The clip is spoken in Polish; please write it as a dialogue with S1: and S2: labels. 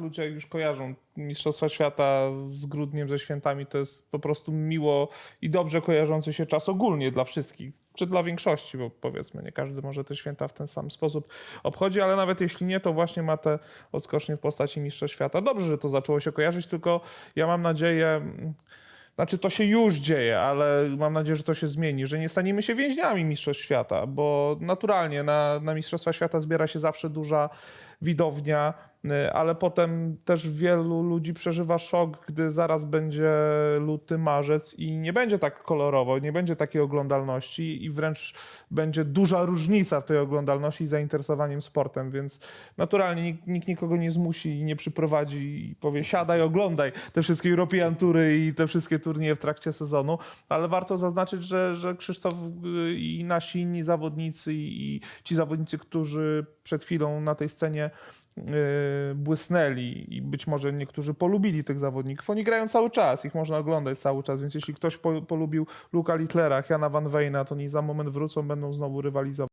S1: Ludzie już kojarzą Mistrzostwa Świata z grudniem, ze świętami. To jest po prostu miło i dobrze kojarzący się czas ogólnie dla wszystkich. Czy dla większości, bo powiedzmy, nie każdy może te święta w ten sam sposób obchodzi, ale nawet jeśli nie, to właśnie ma te odskocznie w postaci Mistrzostw Świata. Dobrze, że to zaczęło się kojarzyć, tylko ja mam nadzieję, znaczy to się już dzieje, ale mam nadzieję, że to się zmieni, że nie staniemy się więźniami Mistrzostw Świata, bo naturalnie na, na Mistrzostwa Świata zbiera się zawsze duża widownia, ale potem też wielu ludzi przeżywa szok, gdy zaraz będzie luty, marzec i nie będzie tak kolorowo, nie będzie takiej oglądalności i wręcz będzie duża różnica w tej oglądalności i zainteresowaniem sportem, więc naturalnie nikt, nikt nikogo nie zmusi i nie przyprowadzi i powie siadaj, oglądaj te wszystkie European Tury i te wszystkie turnieje w trakcie sezonu, ale warto zaznaczyć, że, że Krzysztof y, i nasi inni zawodnicy i, ci zawodnicy, którzy przed chwilą na tej scenie y, błysnęli i być może niektórzy polubili tych zawodników. Oni grają cały czas, ich można oglądać cały czas, więc jeśli ktoś po, polubił Luka Littlera, Jana Van Weyna, to oni za moment wrócą, będą znowu rywalizować.